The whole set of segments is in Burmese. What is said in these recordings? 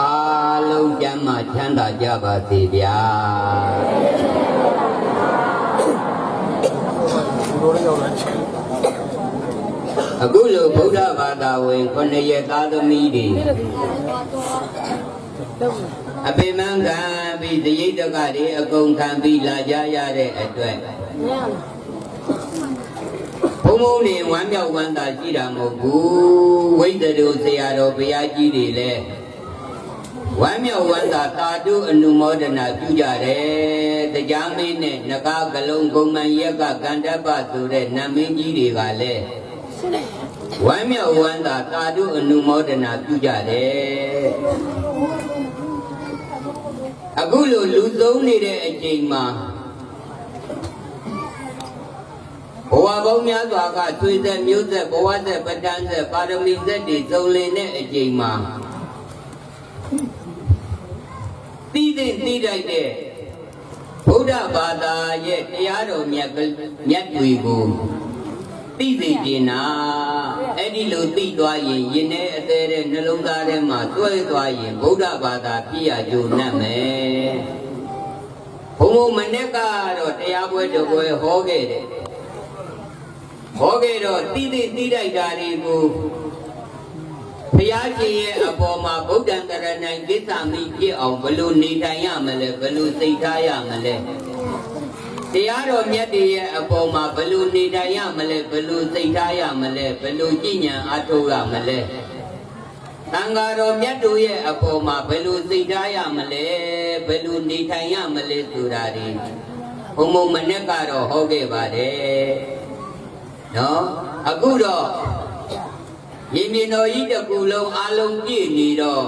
အားလုံးကျမ်းမာချမ်းသာကြပါစေဗျာအခုလိုဗုဒ္ဓဘာသာဝင်ခொနှစ်ရက်သားသမီးတွေအပိမံခံပြီးတရိတ်တကတွေအကုန်ခံပြီးလာကြရတဲ့အတွက် ဘုံဘုံနေဝမ်းမြောက်ဝမ်းသာရှိတာမဟုတ်ဘူးဝိတ္တရုဆရာတော်ဘုရားကြီးတွေလည်းဝမ်းမြောက်ဝမ်းသာတာတုအနုမောဒနာပြုကြတယ်တရားမင်းနဲ့နဂါကလုံးဂုံမန်ရက်ကကန္တပဆိုတဲ့နတ်မင်းကြီးတွေကလည်းဝမ်းမြောက်ဝမ်းသာတာတုအနုမောဒနာပြုကြတယ်အခုလိုလူသုံးနေတဲ့အချိန်မှာ ဘဝပေါင်းများစွာကသွေးသက်မျိုးသက်ဘဝသက်ပဋ္ဌာန်းသက်ပါရမီသက်တွေစုံလင်တဲ့အချိန်မှာသိတဲ့သိတိုက်တဲ့ဘုရားဘာသာရဲ့တရားတော်မြတ်ကမြတ်တွေကိုသိသိကျင်နာအဲ့ဒီလိုသိသွားရင်ယင်ထဲအသေးတဲ့နှလုံးသားထဲမှာတွဲသွားရင်ဗုဒ္ဓဘာသာပြည့်ရကြုံနဲ့မယ်ဘုံဘုံမနေ့ကတော့တရားပွဲတစ်ပွဲဟောခဲ့တယ် ဟောခဲ့တော့တိတိတိတိုက်တာတွေကိုဘုရားရှင်ရဲ့အပေါ်မှာဗုဒ္ဓံတရဏံကိစ္စမိဖြစ်အောင်ဘယ်လိုနေထိုင်ရမလဲဘယ်လိုသိထားရမလဲတရားတော်မြတ်တွေရဲ့အပေါ်မှာဘယ်လိုနေထိုင်ရမလဲဘယ်လိုသိထားရမလဲဘယ်လိုကြည်ညာအားထုတ်ရမလဲတန်ဃာတော်မြတ်တို့ရဲ့အပေါ်မှာဘယ်လိုသိထားရမလဲဘယ်လိုနေထိုင်ရမလဲဆိုတာဒီဘုံဘုံမနဲ့ကတော့ဟောခဲ့ပါတယ် နော်အခုတော့ရေမြေတော်ကြီးတစ်ခုလုံးအလုံးပြည့်နေတော့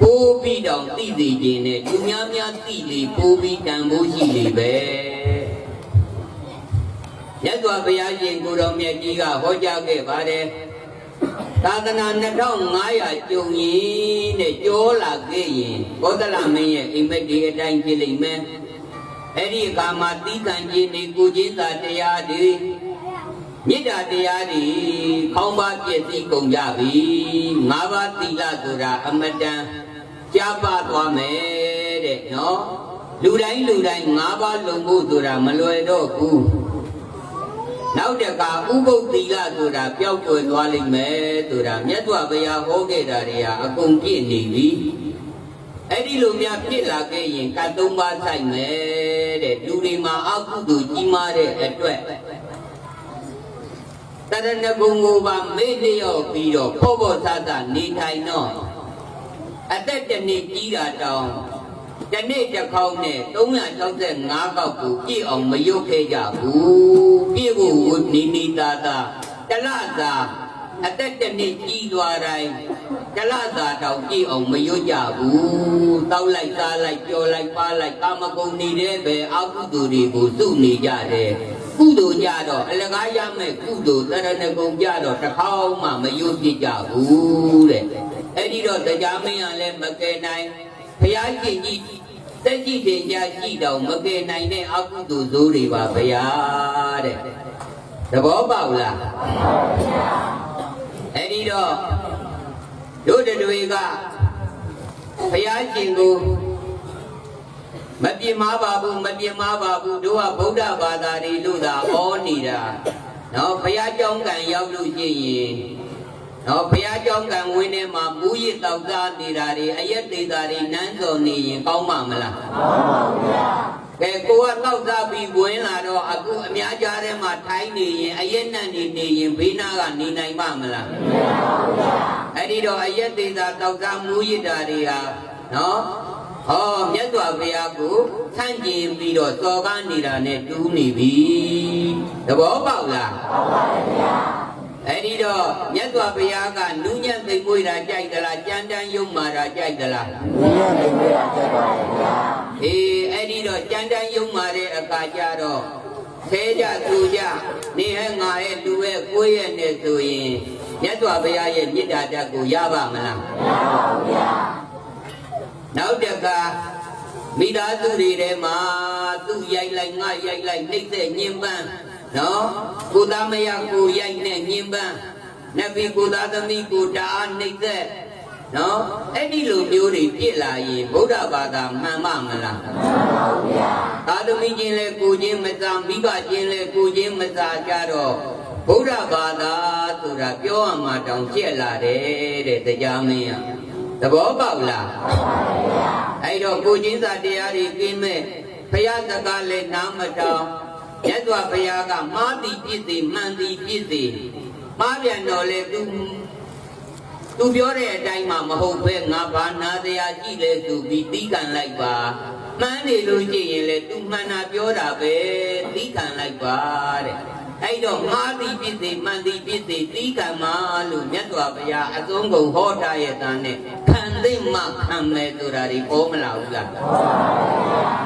ပိုးပြီးတောင်သိသိခြင်းနဲ့သူများများသိလေပိုးပြီးတန်ဖို့ရှိလေပဲမြတ်စွာဘုရားရှင်ကိုတော်မြတ်ကြီးကဟောကြားခဲ့ပါတယ်သာသနာ2500ကျုံရင်တဲ့ကြောလာခဲ့ရင်ဘောဓလမင်းရဲ့အိမ်မက်ဒီအတိုင်းဖြစ်လိမ့်မယ်အဲ့ဒီအခါမှာသီးခံခြင်းနေကိုခြင်းသာတရားတွေ မေတ္တာတရားတွေခေါင်းပါပြည့်စည်ကုန်ကြပြီငါးပါးသီလဆိုတာအမတန်ကြားပါသွားမယ်တဲ့နော်လူတိုင်းလူတိုင်းငါးပါးလုံဖို့ဆိုတာမလွယ်တော့ဘူးနောက်တကဥပုပ်သီလဆိုတာပျောက်ကွယ်သွားလိမ့်မယ်ဆိုတာမြတ်စွာဘုရားဟောခဲ့တာတွေဟာအကုန်ပြည့်နေပြီအဲ့ဒီလိုများဖြစ်လာခဲ့ရင်ကတ်သုံးပါးဆိုင်မယ်တဲ့လူတွေမှာအကုသိုလ်ကြီးမားတဲ့အတွက် တရဏဂုံကိုပါမေ့လျော့ပြီးတော့ဖောဖို့သသနေထိုင်တော့အသက်တစ်နှစ်ကြီးတာတောင်တစ်နေ့တစ်ခေါက်နဲ့365ကောက်ကိုပြည့်အောင်မရုပ်ခဲ့ကြဘူးပြည့်ဖို့ဝနီနီတာတာတလသာအသက်တစ်နှစ်ကြီးသွားတိုင်းတလသာတောင်ပြည့်အောင်မရုပ်ကြဘူးတောက်လိုက်စားလိုက်ကြော်လိုက်ပါလိုက်ကာမဂုဏ်နေတဲ့ပဲအကုသိုလ်တွေကိုစုနေကြတယ် ကုသိုလ်ကြတော့အလကားရမဲ့ကုသိုလ်တရဏဂုံကြတော့တစ်ခေါက်မှမယုတ်ပြကြဘူးတဲ့အဲ့ဒီတော့တရားမင်းကလည်းမကယ်နိုင်ဘုရားရှင်ကြီးတက်ကြည့်တင်ကြရှိတော့မကယ်နိုင်တဲ့အကုသိုလ်ဇိုးတွေပါဗျာတဲ့သဘောပေါက်လားအဲ့ဒီတော့တို့တွေကဘုရားရှင်ကို မပြင်းမပါဘူးမပြင်းမပါဘူးတို့ကဗုဒ္ဓဘာသာတွေလို့သာဩနေတာနော်ဘုရားကြောင်းကံရောက်လို့ရှိရင်နော်ဘုရားကြောင်းကံဝင်းထဲမှာမူရစ်တောက်စားနေတာတွေအယက်သေးတာတွေနန်းစော်နေရင်ကောင်းမှာမလားကောင်းပါဘူးဗျာကဲကိုကတောက်စားပြီးဝင်လာတော့အခုအများကြားထဲမှာထိုင်းနေရင်အယက်နဲ့နေနေရင်ဘေးနာကနေနိုင်ပါမလားမပါဘူးဗျာအဲ့ဒီတော့အယက်သေးတာတောက်စားမူရစ်တာတွေဟာနော် ဟောမြတ်စွာဘုရားကိုဆန့်ကျင်ပြီးတော့စော်ကားနေတာနဲ့တူးနေပြီသဘောပေါက်လားပေါက်ပါတယ်ဗျာအဲ့ဒီတော့မြတ်စွာဘုရားကနူးညံ့သိမ်မွေးတာကြိုက်သလားကြမ်းတမ်းယုံမာတာကြိုက်သလားဘုရားနေရကြပါဗျာအေးအဲ့ဒီတော့ကြမ်းတမ်းယုံမာတဲ့အခါကျတော့ဆဲကြသူကြနေဟဲ့ငါရဲ့လူရဲ့ကိုယ်ရဲ့နဲ့ဆိုရင်မြတ်စွာဘုရားရဲ့မေတ္တာဓာတ်ကိုရပါမလားမရပါဘူးဗျာ နောက်တကမိသားစုတွေထဲမှာသူ့ရိုက်လိုက်ငါရိုက်လိုက်နှိမ့်တဲ့ညင်ပန်းနော်ကိုသားမရကိုရိုက်နဲ့ညင်ပန်းနတ်ဘီကိုသားသမီးကိုတအားနှိမ့်တဲ့နော်အဲ့ဒီလိုမျိုးတွေပြစ်လာရင်ဗုဒ္ဓဘာသာမှန်မမလားသာသမီချင်းလဲကိုချင်းမစားမိဘချင်းလဲကိုချင်းမစားကြတော့ဗုဒ္ဓဘာသာဆိုတာပြောရမှာတောင်ကျက်လာတယ်တဲ့တရားမင်းอ่ะ သဘောပေါက်လားအဲ့တော့ကိုချင်းစာတရားတွေกินမဲ့ဘုရားစကားလဲနားမတောင်းမြတ်စွာဘုရားကမာတိပြည့်စေမှန်တိပြည့်စေမှားပြန်တော့လေသူသူပြောတဲ့အတိုင်းမှမဟုတ်ပဲငါဘာနာတရားကြည့်လဲဆိုပြီးတီးကန်လိုက်ပါမှန်းနေလို့ရှိရင်လေသူမှန်တာပြောတာပဲတီးကန်လိုက်ပါတဲ့ အဲ့တော့မာတိပြည့်စေမှန်တိပြည့်စေတီးကန်မှလို့မြတ်စွာဘုရားအဆုံးကုန်ဟောထားရဲ့သားနဲ့ခံသိမှခံမယ်ဆိုတာဒီပေါ်မလာဘူးလား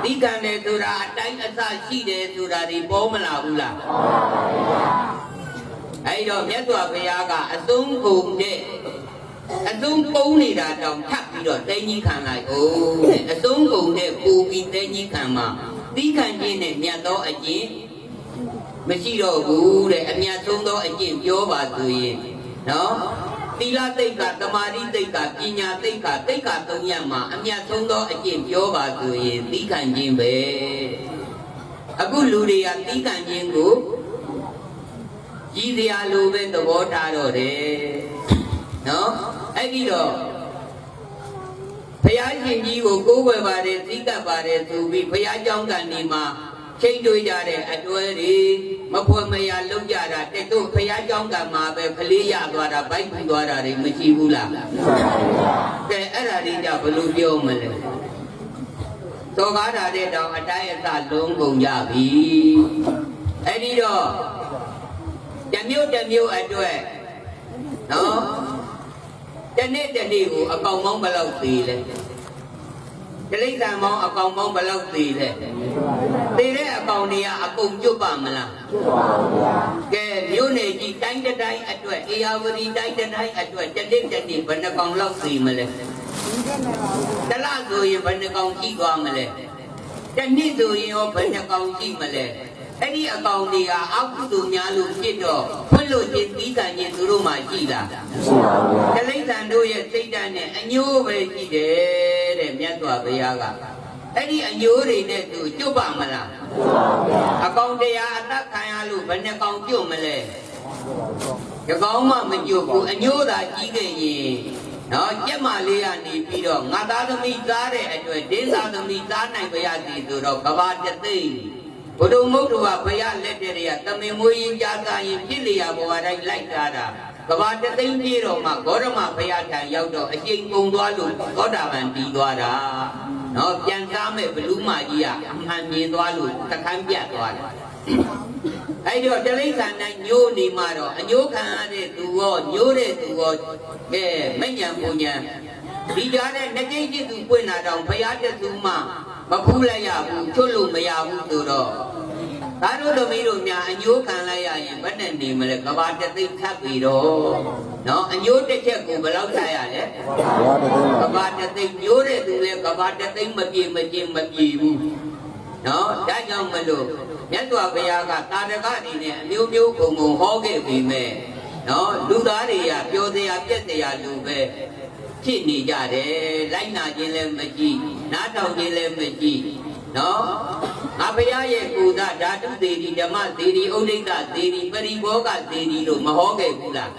တီးကန်တယ်ဆိုတာအတိုင်းအစရှိတယ်ဆိုတာဒီပေါ်မလာဘူးလားအဲ့တော့မြတ်စွာဘုရားကအဆုံးကုန်တဲ့အသုံးပုံးနေတာတောင်ထပ်ပြီးတော့တင်းကြီးခံလိုက်အောင်တဲ့အသုံးကုန်တဲ့ပူပြီးတင်းကြီးခံမှာသီးခံခြင်းနဲ့မြတ်သောအကျင့် မရှိတော့ဘူးတဲ့အမြတ်ဆုံးသောအကျင့်ပြောပါဆိုရင်နော်သီလတိတ်ကသမာဓိတိတ်ကပညာတိတ်ကတိတ်ကသုံးရမှာအမြတ်ဆုံးသောအကျင့်ပြောပါဆိုရင်သီးခံခြင်းပဲအခုလူတွေကသီးခံခြင်းကိုကြီးစရာလိုပဲသဘောထားတော့တယ်နော်အဲ့ဒီတော့ဘုရားရှင်ကြီးကိုကိုးကွယ်ပါတယ်သီးကပ်ပါတယ်ဆိုပြီးဘုရားကျောင်းကန်ဒီမှာ ချိန်တွေးကြတဲ့အတွဲတွေမဖွယ်မရလုံးကြတာတက်တော့ဘုရားကျောင်းကန်မှာပဲဖလေးရသွားတာဗိုက်ပူသွားတာတွေမရှိဘူးလားကဲအဲ့ဒါတွေကြဘယ်လိုပြောမလဲသောကားတာတဲ့တောင်အတိုင်းအစလုံးကုန်ကြပြီအဲ့ဒီတော့တစ်မျိုးတစ်မျိုးအတွက်နော်တနေ့တနေ့ကိုအကောင်မောင်းဘယ်လောက်သေးလဲတိရိစ္ဆာန်မောင်းအကောင်မောင်းဘယ်လောက်သေးလဲ သေးတဲ့အကောင်တွေကအကုန်ကျွတ်ပါမလားကဲမြို့နယ်ကြီးတိုင်းတစ်တိုင်းအတွက်အေယာဝတီတိုင်းတစ်တိုင်းအတွက်တနေ့တနေ့ဘယ်နှကောင်လောက်သေးမလဲတလားဆိုရင်ဘယ်နှကောင်ရှိသွားမလဲတနေ့ဆိုရင်ရောဘယ်နှကောင်ရှိမလဲအဲ့ဒီအကောင်တွေကအကုသိုလ်များလို့ဖြစ်တော့ဖွင့်လို့ချင်းပြီးကန်ချင်းသူတို့မှရှိတာရှိပါဗျာတလိษံတို့ရဲ့စိတ်ဓာတ်နဲ့အညိုးပဲရှိတယ်တဲ့မြတ်စွာဘုရားက အဲ့ဒီအညိုးတွေနဲ့သူကျွတ်ပါမလားအကောင်တရားအသက်ခံရလို့ဘယ်နှကောင်ကျွတ်မလဲဒီကောင်မှမကျွတ်ဘူးအညိုးသာကြီးခဲ့ရင်နော်ကြက်မလေးကနေပြီးတော့ငါသားသမီးသားတဲ့အတွက်ဒင်းသားသမီးသားနိုင်ပါရသည်ဆိုတော့ကဘာတသိမ့်ဘုဒ္ဓမုတ်တော်ကဘုရားလက်တည်းကတမင်မွေးရင်ကြားသာရင်ဖြစ်လျာဘဝတိုင်းလိုက်တာတာ ကဘာတသိမ့်ပြေတော့မှဂေါရမဘုရားထံရောက်တော့အချိန်ကုန်သွားလို့သောတာပန်တည်သွားတာနော်ပြန်စားမဲ့ဘလူးမကြီးကအမှန်မြင်သွားလို့သခန်းပြတ်သွားတယ်အဲ့တော့တလိษံတိုင်းညိုးနေမှတော့အညိုးခံရတဲ့သူရောညိုးတဲ့သူရောကဲမညံပူညံဒီကြားနဲ့နှစ်ကြိမ်ကျသူပွင့်လာတော့ဘုရားတသူမှမဖူးလိုက်ရဘူးချွတ်လို့မရဘူးဆိုတော့ ဒါတို့သမီးတို့များအညိုးခံလိုက်ရရင်ဘယ်နဲ့နေမလဲကဘာတသိမ့်ထပ်ပြီးတော့နော်အညိုးတစ်ချက်ကိုဘယ်လောက်ထားရလဲဘုရားတသိန်းကဘာတသိမ့်ညိုးတဲ့သူလဲကဘာတသိမ့်မပြေမကျင်မပြေဘူးနော်ဒါကြောင့်မလို့မြတ်စွာဘုရားကတာရကအနေနဲ့အမျိုးမျိုးပုံပုံဟောခဲ့ပြီးမဲ့နော်လူသားတွေကပြောစရာပြက်စရာလူပဲဖြစ်နေကြတယ်လိုက်နာခြင်းလည်းမရှိနားထောင်ခြင်းလည်းမရှိ နော်ငါဘုရားရဲ့ကိုယ်သာဓာတုသေးဒီဓမ္မသေးဒီဥဒိဋ္ဌသေးဒီပရိဘောဂသေးဒီလို့မဟောခဲ့ဘူးလား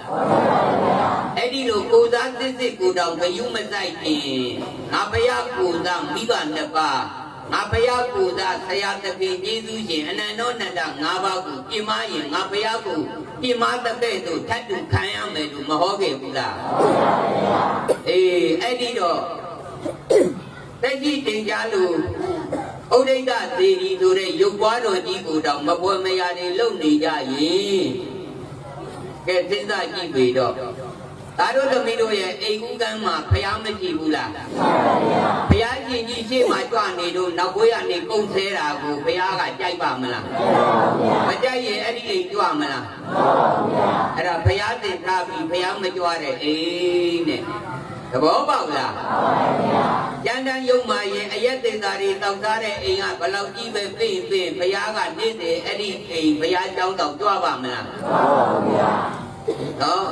အဲ့ဒီလိုကိုယ်သာစစ်စစ်ကိုယ်တောင်ဂယုမဆိုင်ရင်ငါဘုရားကိုယ်သာမိဘနှစ်ပါးငါဘုရားကိုယ်သာဆရာသခင်ကျေးဇူးရှင်အနန္တောနန္ဒ၅ပါးကိုပြင်မရင်ငါဘုရားကိုပြင်မတဲ့ကဲ့သို့ထတ်တူခံရမယ်လို့မဟောခဲ့ဘူးလားအေးအဲ့ဒီတော့တက်ကြီးတင်ကြလို့ ဥဒိဋ္ဌသေဒီဆိုတဲ့ရုပ်ပွားတော်ကြီးကိုတောင်မပွဲမရနေလုံနေကြရင်ကဲစဉ်းစားကြည့်ပြီတော့ဒါတို့သမီးတို့ရဲ့အိမ်ကူးကမ်းမှာဖျားမရှိဘူးလားဖျားရှင်ကြီးရှေ့မှာကြွနေတော့နောက်ဘွေးကနေကုန်းဆဲတာကိုဖျားကကြိုက်ပါမလားမကြိုက်ရင်အဲ့ဒီအိမ်ကြွမလားအဲ့ဒါဖျားတင်ထားပြီးဖျားမကြွတဲ့အိမ်နဲ့သ ဘောပေါက်လားကျန်တန်ယုံမာရင်အရက်သေးသားတွေတောက်စားတဲ့အိမ်ကဘယ်လောက်ကြီးပဲပြင့်ပြင့်ဘုရားကနေ့စဉ်အဲ့ဒီအိမ်ဘုရားကျောင်းတောင်ကြွပါမလားဟုတ်ပါဗျာနော်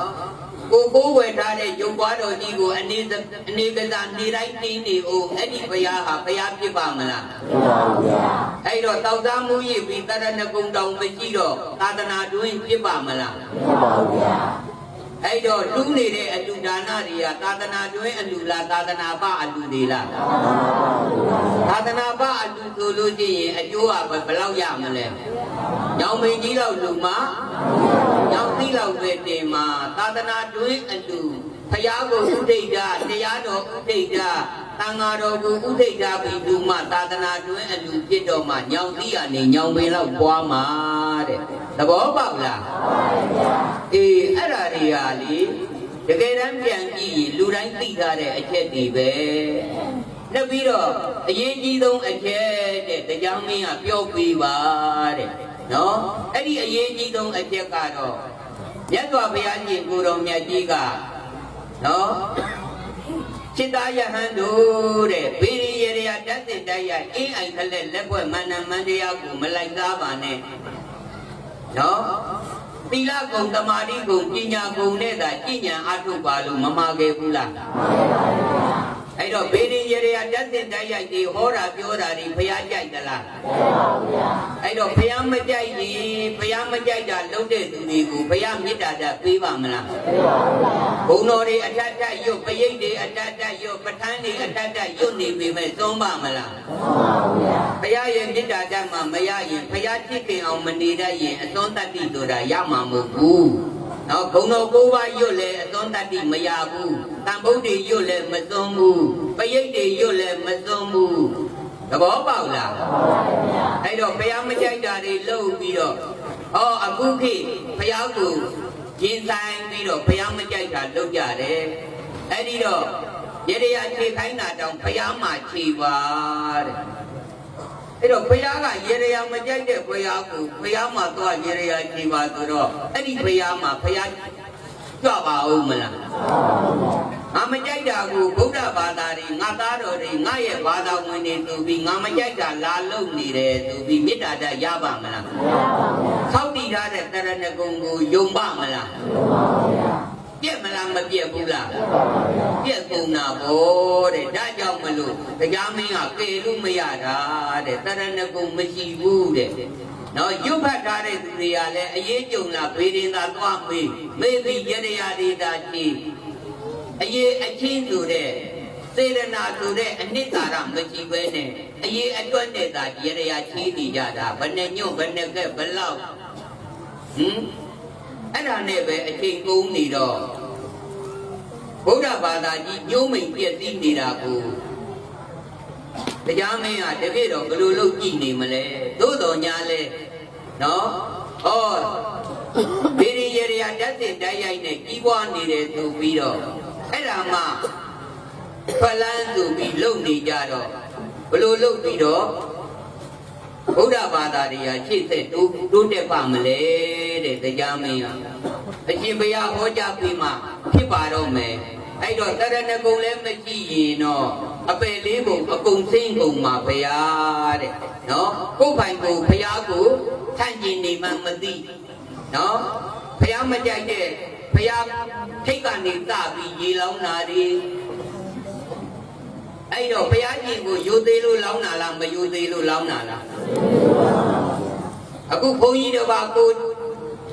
ကိုကိုဝယ်ထားတဲ့ရုပ်ပွားတော်ကြီးကိုအနေစအနေကစားနေတိုင်းတင်းနေအောင်အဲ့ဒီဘုရားဟာဘုရားဖြစ်ပါမလားပြပါဗျာအဲ့တော့တောက်သားမှုရပြီးတရဏဂုံတောင်မရှိတော့သာသနာတွင်ဖြစ်ပါမလားပြပါဗျာ အဲ့တော့လူနေတဲ့အလူဒါနတွေကသာသနာတွင်အလူလားသာသနာပအလူတွေလားသာသနာပအလူဆိုလို့ရှိရင်အကျိုးကဘယ်လောက်ရမလဲညောင်မင်းကြီးလောက်လူမှာညောင်သီးလောက်ပဲတင်မှာသာသနာတွင်အလူဖရာကိုဥဒိဋ္ဌတရားတော်ဥဒိဋ္ဌ သံဃာတော်ကိုဥဒိဋ္ဌပြီးလူမှသာသနာတွင်အလူဖြစ်တော့မှညောင်သီးကနေညောင်မင်းလောက်ပွားမှာတဲ့သဘောပေါက်လားအေးအဲ့ဓာတွေကလေတကယ်တမ်းပြန်ကြည့်ရင်လူတိုင်းသိထားတဲ့အချက်တွေပဲနောက်ပြီးတော့အရေးကြီးဆုံးအချက်တဲ့တရားမင်းကပြောပြပါတဲ့နော်အဲ့ဒီအရေးကြီးဆုံးအချက်ကတော့မြတ်စွာဘုရားရှင်ကိုယ်တော်မြတ်ကြီးကနော် ရှင်သာယဟန်တို့တဲ့ဗေရိယရေယတတ်တဲ့တိုက်ရိုက်အင်းအိုင်ခလက်လက်ွက်မန္တမန္တရားကိုမလိုက်သားပါနဲ့နော်သီလကုံတမာတိကုံပညာကုံနဲ့သာကြည်ညာအထုတ်ပါလို့မမှားခဲ့ဘူးလားမှန်ပါပါ အဲ့တော့ဘေဒီရေရတတ်တဲ့တိုက်ရိုက်ဒီဟောတာပြောတာဒီဘုရားကြိုက်သလားအဲ့တော့ဘုရားမကြိုက်ရင်ဘုရားမကြိုက်တာလုပ်တဲ့သူတွေကိုဘုရားမေတ္တာတပေးပါမလားဘုံတော်တွေအထက်ထက်ရွတ်ပရိတ်တွေအထက်ထက်ရွတ်ပဋ္ဌာန်းတွေအထက်ထက်ရွတ်နေပြီမဲ့သုံးပါမလားဘုရားရဲ့မေတ္တာဓာတ်မှမရရင်ဘုရားချစ်ခင်အောင်မနေတတ်ရင်အသွန်းတတ္တိဆိုတာရမှာမဟုတ်ဘူး။ နော်ဘုံတော်ကိုးပါးရွတ်လဲအသွန်းတတ္တိမရဘူး။တန်ဖို့တွေရွတ်လဲမသွန်းဘူး။ပရိတ်တွေရွတ်လဲမသွန်းဘူး။သဘောပေါက်လား။အဲ့တော့ဘုရားမကြိုက်တာတွေလုပ်ပြီးတော့ဟောအခုခေတ်ဘုရားကိုရင်ဆိုင်ပြီးတော့ဘုရားမကြိုက်တာလုပ်ကြတယ်။အဲ့ဒီတော့ရေရရခြေခိုင်းတာတောင်ဘုရားမှခြေပါတဲ့။ အဲ့တော့ဘုရားကရေရရာမကြိုက်တဲ့ဘုရားကိုဘုရားမှာသွားရေရရာကြည်ပါဆိုတော့အဲ့ဒီဘုရားမှာဘုရားကြွပါဦးမလားငါမကြိုက်တာကိုဗုဒ္ဓဘာသာတွေငါသားတော်တွေငါရဲ့ဘာသာဝင်တွေသူပြီးငါမကြိုက်တာလာလုံနေတယ်သူပြီးမေတ္တာတရပါမလားဆောက်တည်ထားတဲ့တရဏဂုံကိုယုံပါမလားပြက် မလားမပြက်ဘူးလားပြက်ကုန်တာဗောတဲ့ဒါကြောင့်မလို့တရားမင်းကကယ်လို့မရတာတဲ့တရဏဂုံမရှိဘူးတဲ့နော်ရွတ်ဖတ်ထားတဲ့သူတွေကလည်းအရေးကြုံလာဘေးရင်သာသွားမေးမေးပြီးရရရာဒေတာကြည့်အရေးအချင်းဆိုတဲ့စေရနာဆိုတဲ့အနှစ်သာရမရှိဘဲနဲ့အရေးအတွက်နဲ့သာရရရာချီးနေကြတာဘယ်နဲ့ညွန့်ဘယ်နဲ့ကဲဘယ်လောက်ဟင်အဲ့ဒါနဲ့ပဲအချိန်ကုန်နေတော့ ဗုဒ္ဓဘာသာကြီးညှိုးမိန်ပြည့်စည်နေတာကိုတရားမင်းကတပြည့်တော့ဘယ်လိုလုပ်ကြည့်နေမလဲသို့တော်ညာလဲနော်ဟောဒီရရရဓာတ်စစ်တိုက်ရိုက်နဲ့ကြီးပွားနေတယ်ဆိုပြီးတော့အဲ့ဒါမှဖလန်းဆိုပြီးလုပ်နေကြတော့ဘယ်လိုလုပ်ပြီးတော့ဗုဒ္ဓဘာသာတရားရှေ့ဆက်တိုးတိုးတက်ပါမလဲတဲ့တရားမင်းက အရှင်ဘုရားဟောကြားပြီးမှဖြစ်ပါတော့မယ်အဲ့တော့တရဏဂုံလည်းမရှိရင်တော့အပယ်လေးပုံအကုန်သိမ့်ကုန်မှာဘုရားတဲ့နော်ကိုယ်ပိုင်ကိုဘုရားကိုဆန့်ကျင်နေမှမသိနော်ဘုရားမကြိုက်တဲ့ဘုရားထိတ်ကနေစပြီးရေလောင်းတာတွေအဲ့တော့ဘုရားရှင်ကိုယူသေးလို့လောင်းတာလားမယူသေးလို့လောင်းတာလားအခုဘုန်းကြီးတို့ဘာကို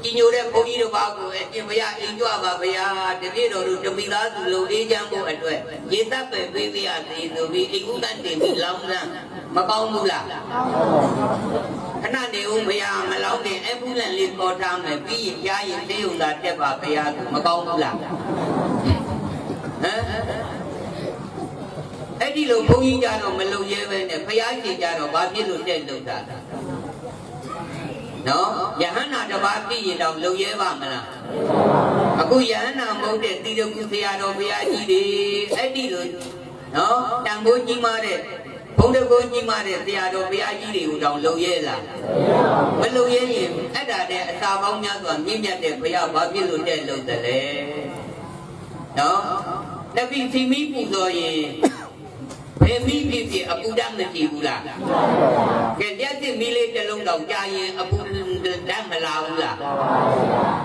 ကြီးညိုတဲ့ဘုန်းကြီးတို့ဘာကိုအရှင်ဘုရားအိမ်ကြွပါဘုရားတတိတော်တို့တမိသားစုလုံးအေးချမ်းဖို့အတွက်ရေတပ်ပဲပေးပြရသေးဆိုပြီးအိမ်ဥဒ္ဒတင်ပြီးလောင်းလန်းမကောင်းဘူးလားခဏနေဦးဘုရားမလောင်းခင်အပူလန်လေးပေါ်ထားမယ်ပြီးရင်ကြားရင်သေးုံသာတက်ပါဘုရားမကောင်းဘူးလားဟမ်အဲ့ဒီလိုဘုန်းကြီးကြတော့မလုံရဲပဲနဲ့ဖျားရှင်ကြတော့ဘာဖြစ်လို့တဲ့လုံတာလဲ နော်ယဟန္တာတစ်ပါးသိရင်တော့လုံရဲပါမလားအခုယဟန္တာမဟုတ်တဲ့တိရကုဆရာတော်ဘုရားကြီးတွေအဲ့ဒီလိုနော်တန်ဖိုးကြီးမားတဲ့ဘုံတကုကြီးမားတဲ့ဆရာတော်ဘုရားကြီးတွေကိုတောင်လုံရဲလားမလုံရဲရင်အဲ့ဒါတဲ့အစာပေါင်းများစွာမြင့်မြတ်တဲ့ဘုရားဘာဖြစ်လို့တဲ့လုံတယ်လဲနော်တပိစီမီပူဇော်ရင်ဘယ်မိဖြစ်ဖြစ်အပူဓာတ်မရှိဘူးလားကဲလက်စစ်မီလေးတစ်လုံးတော့ကြာရင်အပူ တတ်မလာဘူးလား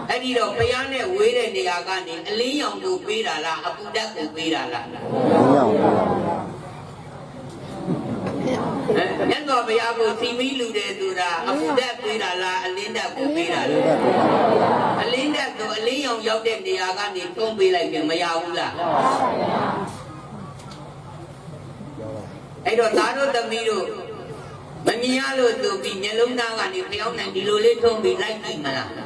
အဲ့ဒီတော့ဘုရားနဲ့ဝေးတဲ့နေရာကနေအလင်းရောင်ကိုပေးတာလားအပူဓာတ်ကိုပေးတာလားဘင်းရောင်ပြပါဗျာဟမ်မြတ်စွာဘုရားကိုစီမီလူတယ်ဆိုတာအပူဓာတ်ပေးတာလားအလင်းဓာတ်ကိုပေးတာလားအလင်းဓာတ်ကိုအလင်းရောင်ရောက်တဲ့နေရာကနေတွန်းပေးလိုက်ပြန်မရဘူးလားအဲ့တော့သားတို့သမီးတို့ မမြင်ရလို့သူပြီးမျက်လုံးသားကနေဖျောင်းနိုင်ဒီလိုလေးထုံးပြီးလိုက်ကြည့်မလားဟမ်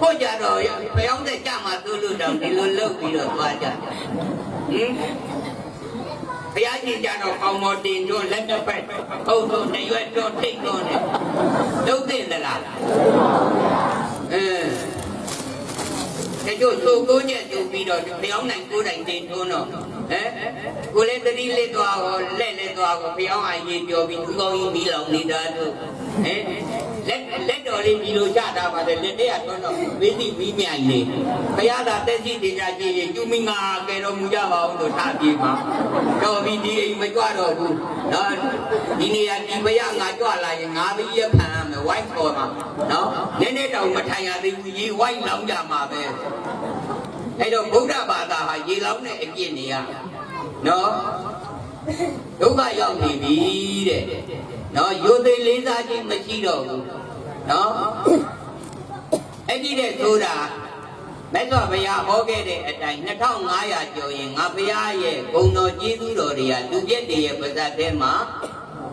ကိုကြတော့ဖျောင်းတဲ့ကြမှာသူ့လို့တောင်ဒီလိုလုပ်ပြီးတော့သွားကြဟင်ဘုရားရှင်ကြတော့ကောင်းမတင်တို့လက်တစ်ဖက်ဟုတ်တော့တရွက်တော့ထိတ်တော့နေလုံးသိသလားအင်းတချို့သို့ကိုချက်တူပြီးတော့ဖျောင်းနိုင်ကိုယ်တိုင်တင်ထွန်းတော့ ဟမ်ကိုလည်းတတိလေးသွားဟောလက်လက်သွားကိုဖျောင်းအရင်ပြောပြီးသူကောင်းကြီးပြီးလောင်နေတာတို့ဟမ်လက်လက်တော်လေးပြီးလို့ချတာပါတယ်လက်တည်းကထွန်းတော့ဝိသိပြီးမြိုင်နေဘုရားသာတက်ရှိတင်ကြကြည့်ရင်ကျူမင်းငါကဲတော်မူကြပါအောင်လို့ထားပြေးမှာတော့ပြီးဒီအိမ်မကြွတော့ဘူးနော်ဒီနေရာဒီဘုရားငါကြွလာရင်ငါပြီးရဖန်ရမယ်ဝိုင်းခေါ်မှာနော်နည်းနည်းတောင်မထိုင်ရသေးဘူးရေဝိုင်းလောင်းကြမှာပဲ အဲ့တော့ဗုဒ္ဓဘာသာဟာရေလောင်းတဲ့အပြစ်နေရနော်ဒုက္ခရောက်နေပြီတဲ့နော်ယိုသိလေးစားခြင်းမရှိတော့ဘူးနော်အဲ့ဒီတဲ့ဆိုတာမြတ်စွာဘုရားဟောခဲ့တဲ့အတိုင်း2500ကျော်ရင်ငါဘုရားရဲ့ဂုဏ်တော်ကျေးဇူးတော်တွေကလူပြည့်တွေရဲ့ပါဇက်ထဲမှာ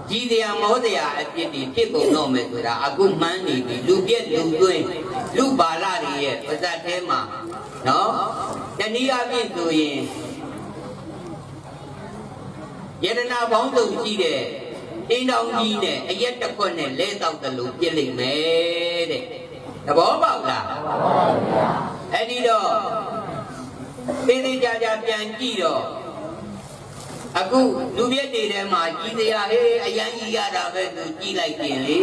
ကြီးတရားမောတရားအပြစ်တွေဖြစ်ကုန်တော့မယ်ဆိုတာအခုမှန်းနေပြီလူပြည့်လူသွင်း လူပါဠတွေရဲ့ပါဇက်ထဲမှာနော်တနည်းအားဖြင့်ဆိုရင်ယတနာပေါင်းစုံကြီးတဲ့တင်းတောင်ကြီးနဲ့အရက်တစ်ခွက်နဲ့လဲတောက်တယ်လို့ပြစ်လိမ့်မယ်တဲ့သဘောပေါက်လားအဲ့ဒီတော့သေးသေးကြကြပြန်ကြည့်တော့အခုလူပြည့်တွေထဲမှာကြီးတရားဟေးအရန်ကြီးရတာပဲသူကြည့်လိုက်ရင်လေ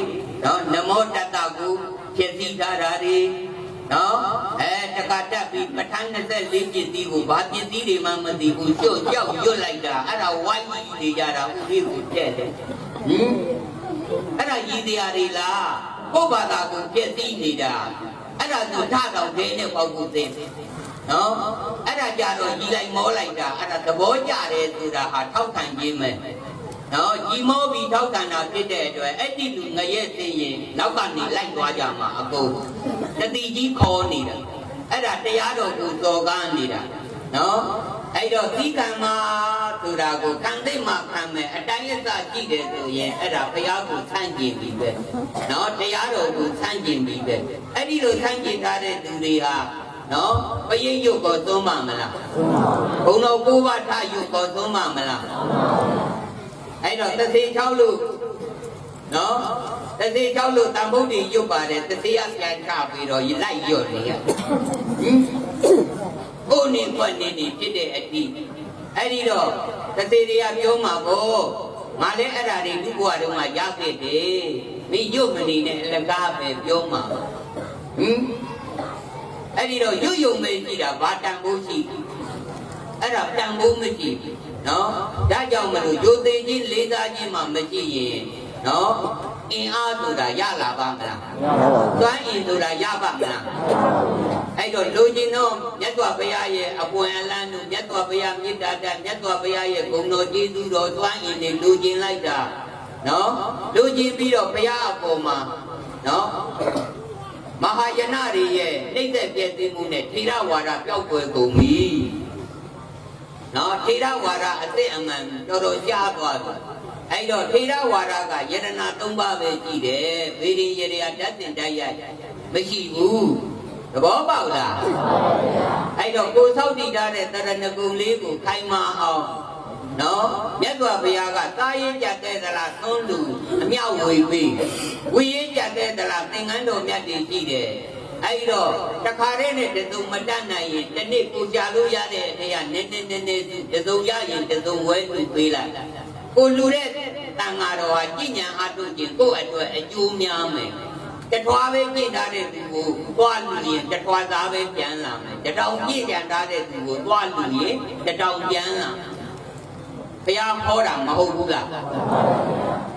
နော်နမောတတ္တကို ဖြစ်စည်းထားတာတွေနော်အဲတက္ကတက်ပြီးပဋ္ဌာန်း24ပစ္စည်းကိုဘာပစ္စည်းတွေမှမသိဘူးကျွတ်ကြောက်ရွတ်လိုက်တာအဲ့ဒါဝိုင်းကြီးနေကြတာဥပ္ပိကိုတဲ့တယ်ဟင်အဲ့ဒါကြီးတရားတွေလားကိုယ့်ဘာသာကိုဖြစ်စည်းနေတာအဲ့ဒါသူထတော်သေးနဲ့ပေါ့ကိုသိနော်အဲ့ဒါကြတော့ကြီးလိုက်မောလိုက်တာအဲ့ဒါသဘောကျတယ်ဆိုတာဟာထောက်ခံခြင်းပဲ နော်ကြီးမောပြီးထောက်ခံတာဖြစ်တဲ့အတွက်အဲ့ဒီလူငရဲသိရင်နောက်ကနေလိုက်သွားကြမှာအကုန်တတိကြီးခေါ်နေတာအဲ့ဒါတရားတော်ကိုစော်ကားနေတာနော်အဲ့တော့သီကံမှာဆိုတာကိုခံသိမှခံမယ်အတိုင်းအစကြည့်တယ်ဆိုရင်အဲ့ဒါဘုရားကိုဆန့်ကျင်ပြီးပဲနော်တရားတော်ကိုဆန့်ကျင်ပြီးပဲအဲ့ဒီလိုဆန့်ကျင်ထားတဲ့သူတွေဟာနော်ပရိတ်ရုပ်ကိုသုံးမှမလားဘုံတော်ကိုးပါးထရုပ်ကိုသုံးမှမလား အဲ့တော့သတိ6လို့နော်သတိ6လို့တန်ဖို့တွေရုပ်ပါတယ်သတိရပြန်ချပြီးတော့လိုက်ရွတ်နေရဟင်ကိုနေကွက်နေနေဖြစ်တဲ့အတိအဲ့ဒီတော့သတိတွေကပြောမှာပေါ့ငါလည်းအဲ့ဓာတွေလူ့ဘဝတုန်းကရခဲ့တယ်မိရုပ်မနေနဲ့အလကားပဲပြောမှာဟင်အဲ့ဒီတော့ရုပ်ယုံပဲရှိတာဘာတန်ဖို့ရှိအဲ့ဒါတန်ဖို့မရှိဘူး နော်ဒါကြောင့်မလို့ရိုသေခြင်းလေးစားခြင်းမှမရှိရင်နော်အင်အားဆိုတာရလာပါမလားရပါဘူးသွမ်းအင်ဆိုတာရပါမလားအဲ့တော့လူချင်းတော့မြတ်စွာဘုရားရဲ့အပွင့်အလန်းတို့မြတ်စွာဘုရားမေတ္တာတမြတ်စွာဘုရားရဲ့ဂုဏ်တော်ကျေးဇူးတော်သွမ်းအင်တွေလူချင်းလိုက်တာနော်လူချင်းပြီးတော့ဘုရားအပေါ်မှာနော်မဟာယနတွေရဲ့နှိမ့်သက်ပြည့်စုံမှုနဲ့ထေရဝါဒပျောက်ကွယ်ကုန်ပြီ နော်ထေရဝါဒအစ်စ်အမှန်တော်တော်ကြားသွားပြီအဲ့တော့ထေရဝါဒကယတနာ၃ပါးပဲကြည့်တယ်ဗေဒင်ရေရာဓာတ်တင်တိုက်ရိုက်မရှိဘူးသဘောပေါက်လားအဲ့တော့ကိုသောက်တည်ထားတဲ့တရဏဂုံလေးကိုခိုင်မာအောင်နော်မြတ်စွာဘုရားကသာရင်ကြတဲ့သလားသွန်းလူအမြောက်ဝေပြီးဝီရင်ကြတဲ့သလားသင်္ကန်းတော်မြတ်တွေကြည့်တယ် အဲ့တော့တခါတည်းနဲ့တစုံမတတ်နိုင်ရင်တစ်နေ့ကိုကြလို့ရတဲ့အထက်ကနည်းနည်းနည်းနည်းတစုံရရင်တစုံဝဲလူပေးလိုက်ကိုလူတဲ့တန်ဃာတော်ဟာကြည်ညာအားထုတ်ခြင်းကိုယ့်အတွက်အကျိုးများမယ်တထွားပဲကြည့်ထားတဲ့သူကိုသွားလူရင်တထွားသားပဲပြန်လာမယ်တတောင်ကြည့်ကြံထားတဲ့သူကိုသွားလူရင်တတောင်ပြန်လာမယ် ဘုရားဟောတာမဟုတ်ဘူးလားဟ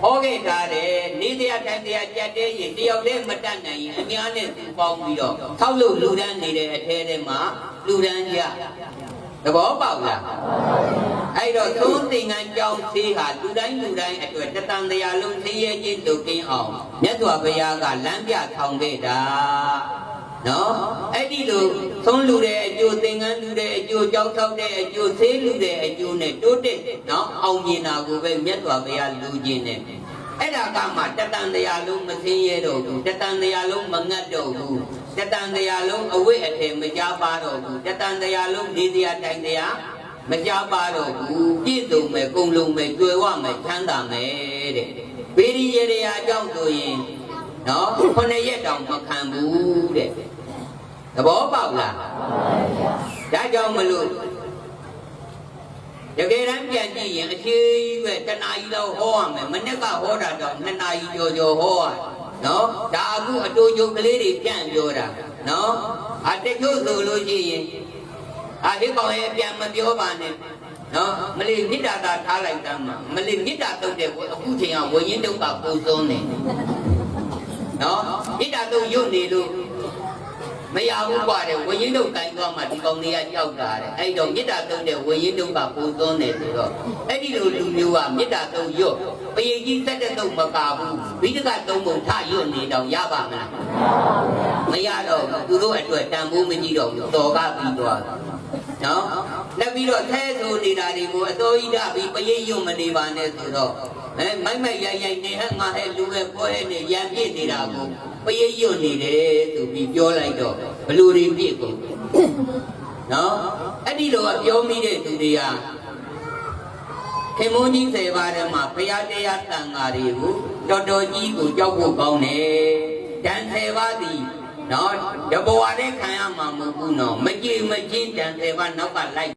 ဟောခဲ့တာတဲ့နေတရားထိုင်တရားကြက်တဲ့ရင်တယောက်တည်းမတတ်နိုင်ရင်အများနဲ့သူပေါင်းပြီးတော့ထောက်လို့လူဒန်းနေတဲ့အထဲထဲမှာလူဒန်းကြသဘောပေါက်လားအဲ့တော့သုံးသင်္ကန်းကြောင်းသေးဟာလူတိုင်းလူတိုင်းအတွက်တတန်တရားလုံးသိရခြင်းတို့ကင်းအောင်မြတ်စွာဘုရားကလမ်းပြထောင်ခဲ့တာ နော်အဲ့ဒီလိုသုံးလူတဲ့အကျိုးသင်္ကန်းလူတဲ့အကျိုးကြောင်းထောက်တဲ့အကျိုးသေးလူတဲ့အကျိုးနဲ့တိုးတက်နော်အောင်မြင်တာကိုပဲမြတ်စွာဘုရားလူချင်းနဲ့အဲ့ဒါကမှတတန်တရားလုံးမသိရတော့ဘူးတတန်တရားလုံးမငတ်တော့ဘူးတတန်တရားလုံးအဝိအထည်မကြပါတော့ဘူးတတန်တရားလုံးနေတရားတိုင်တရားမကြပါတော့ဘူးပြည့်စုံမယ်ကုံလုံးမယ်ကျွယ်ဝမယ်ချမ်းသာမယ်တဲ့ဗေဒီရေရာအကြောင်းဆိုရင် နော်ခုနှစ်ရက်တောင်မခံဘူးတဲ့သဘောပေါက်လားဒါကြောင့်မလို့တကယ်တမ်းပြန်ကြည့်ရင်အရှိကြီးပဲတဏှာကြီးတော့ဟောရမယ်မနေ့ကဟောတာတော့နှစ်နာရီကျော်ကျော်ဟောရနော်ဒါအခုအတူတူကလေးတွေပြန်ပြောတာနော်အတချို့ဆိုလို့ရှိရင်အာဒီကောင်ရဲ့ပြန်မပြောပါနဲ့နော်မလီမေတ္တာသာထားလိုက်တမ်းမှာမလီမေတ္တာတုတ်တဲ့အခုချိန်ကဝိညာဉ်ဒုက္ခပုံစုံနေ နော်မေတ္တာတုတ်ရွတ်နေလို့ မရဘူးกว่าတဲ့ဝိညာဉ်ဒုက္ခတိုင်းသွားမှဒီကောင်တွေကကြောက်တာတဲ့အဲ့တော့မေတ္တာတုတ်တဲ့ဝိညာဉ်ဒုက္ခပုံစုံနေဆိုတော့အဲ့ဒီလိုလူမျိုးကမေတ္တာတုတ်ရွတ်ပရိကြီးတက်တဲ့တုတ်မကာဘူးဘိဒကသုံးပုံထရွတ်နေတော့ရပါမလားမရတော့ဘူးသူတို့အတွက်တန်ဖိုးမကြီးတော့ဘူးတော်ကပြီးသွားတယ် နော်လက်ပြီးတော့အဲဆိုနေတာတွေကိုအတော်ကြီးဓာပြီးပရိတ်ယွမနေပါနဲ့ဆိုတော့အဲမိုက်မိုက်ရိုက်ရိုက်နေဟဲ့ငါဟဲ့လူပဲပွဲနေရံပြစ်နေတာကို ပရိတ်ယွနေတယ်သူပြီးပြောလိုက်တော့ဘလူတွေပြစ်ကုန်နော်အဲ့ဒီလိုကပြောမိတဲ့သူတွေကခေမုန်းကြီးစေပါတဲ့မှာဘုရားတရားတန်ဃာတွေကိုတော်တော်ကြီးကိုကြောက်ဖို့ကောင်းတယ်တန်စေပါသည်နော်တဘဝနဲ့ခံရမှာမဟုတ်ဘူးနော်မကြည်မချင်းတန်စေပါနောက်ကလိုက်